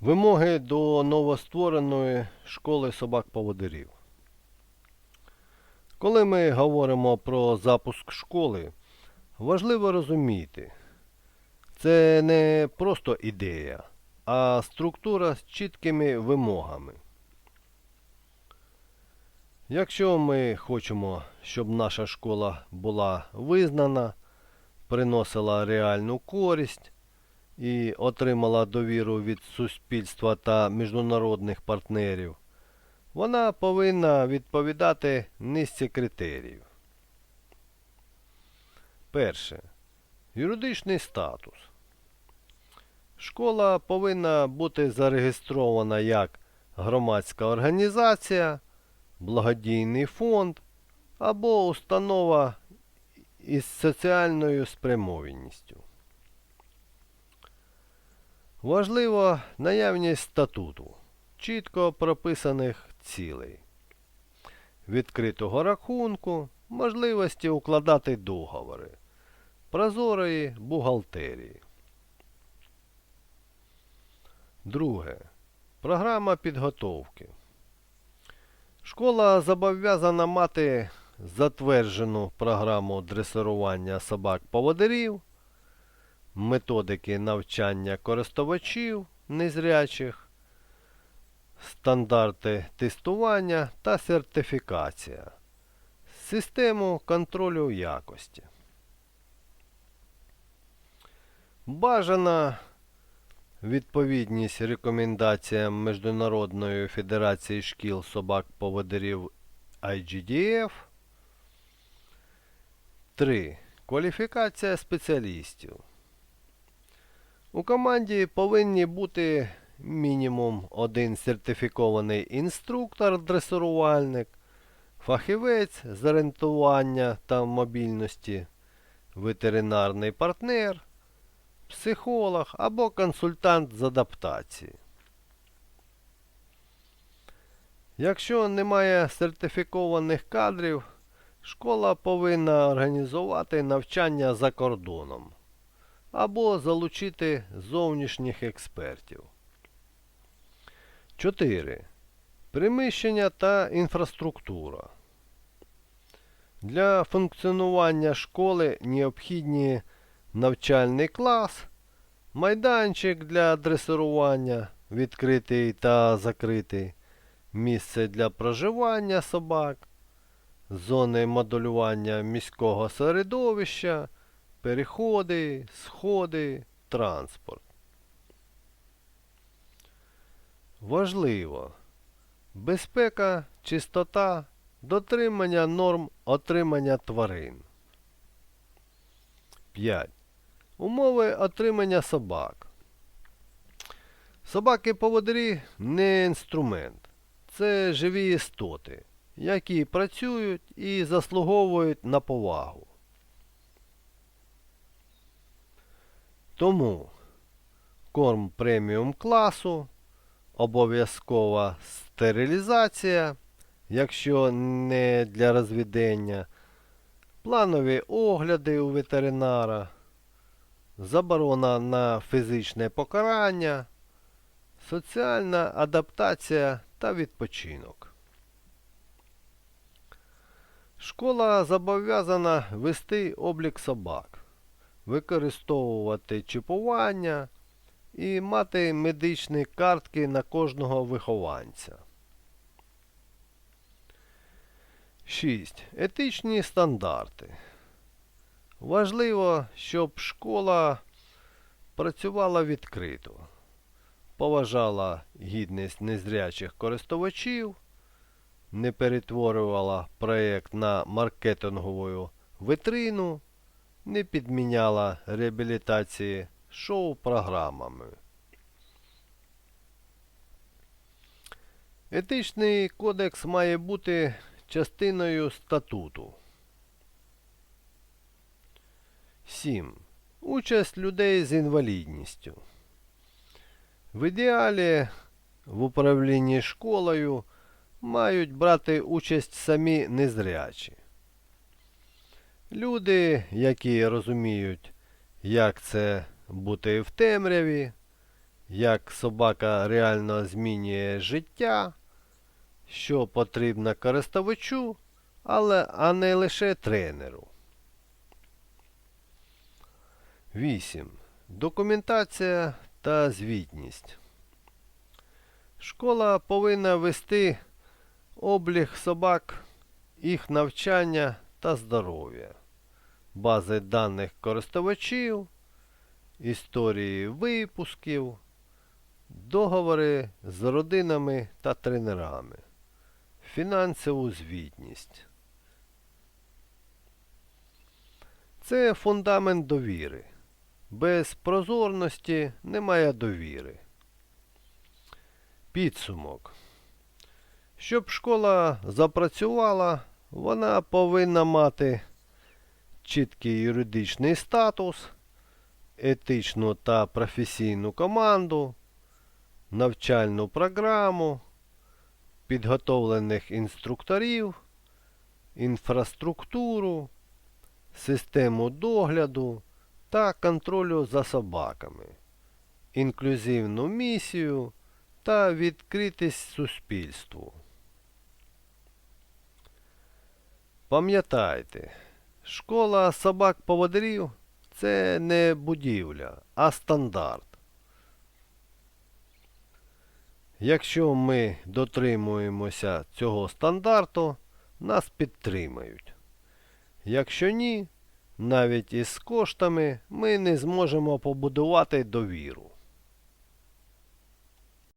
Вимоги до новоствореної школи собак-поводирів. Коли ми говоримо про запуск школи, важливо розуміти, це не просто ідея, а структура з чіткими вимогами. Якщо ми хочемо, щоб наша школа була визнана, приносила реальну користь і отримала довіру від суспільства та міжнародних партнерів, вона повинна відповідати низці критеріїв. Перше. Юридичний статус. Школа повинна бути зареєстрована як громадська організація, благодійний фонд або установа із соціальною спрямованістю. Важливо наявність статуту, чітко прописаних цілей, відкритого рахунку, можливості укладати договори, прозорої бухгалтерії. Друге. Програма підготовки. Школа зобов'язана мати затверджену програму дресирування собак-поводирів, методики навчання користувачів незрячих, стандарти тестування та сертифікація, систему контролю якості. Бажана відповідність рекомендаціям Міжнародної федерації шкіл собак-поводирів IGDF. 3. Кваліфікація спеціалістів. У команді повинні бути мінімум один сертифікований інструктор-дресирувальник, фахівець з орієнтування та мобільності, ветеринарний партнер, психолог або консультант з адаптації. Якщо немає сертифікованих кадрів, школа повинна організувати навчання за кордоном або залучити зовнішніх експертів. 4. Приміщення та інфраструктура. Для функціонування школи необхідні навчальний клас, майданчик для дресирування, відкритий та закритий, місце для проживання собак, зони моделювання міського середовища, переходи, сходи, транспорт. Важливо. Безпека, чистота, дотримання норм отримання тварин. 5. Умови отримання собак. Собаки-поводирі не інструмент. Це живі істоти, які працюють і заслуговують на повагу. Тому корм преміум класу, обов'язкова стерилізація, якщо не для розвідення, планові огляди у ветеринара, заборона на фізичне покарання, соціальна адаптація та відпочинок. Школа зобов'язана вести облік собак, використовувати чіпування і мати медичні картки на кожного вихованця. 6. Етичні стандарти. Важливо, щоб школа працювала відкрито, поважала гідність незрячих користувачів, не перетворювала проєкт на маркетингову витрину, не підміняла реабілітації шоу-програмами. Етичний кодекс має бути частиною статуту. 7. Участь людей з інвалідністю. В ідеалі в управлінні школою мають брати участь самі незрячі. Люди, які розуміють, як це бути в темряві, як собака реально змінює життя, що потрібно користувачу, але а не лише тренеру. 8. Документація та звітність. Школа повинна вести облік собак, їх навчання та здоров'я, бази даних користувачів, історії випусків, договори з родинами та тренерами, фінансову звітність. Це фундамент довіри. Без прозорності немає довіри. Підсумок. Щоб школа запрацювала, вона повинна мати чіткий юридичний статус, етичну та професійну команду, навчальну програму, підготовлених інструкторів, інфраструктуру, систему догляду та контролю за собаками, інклюзивну місію та відкритість суспільству. Пам'ятайте, школа собак-поводирів це не будівля, а стандарт. Якщо ми дотримуємося цього стандарту, нас підтримають. Якщо ні, навіть із коштами ми не зможемо побудувати довіру.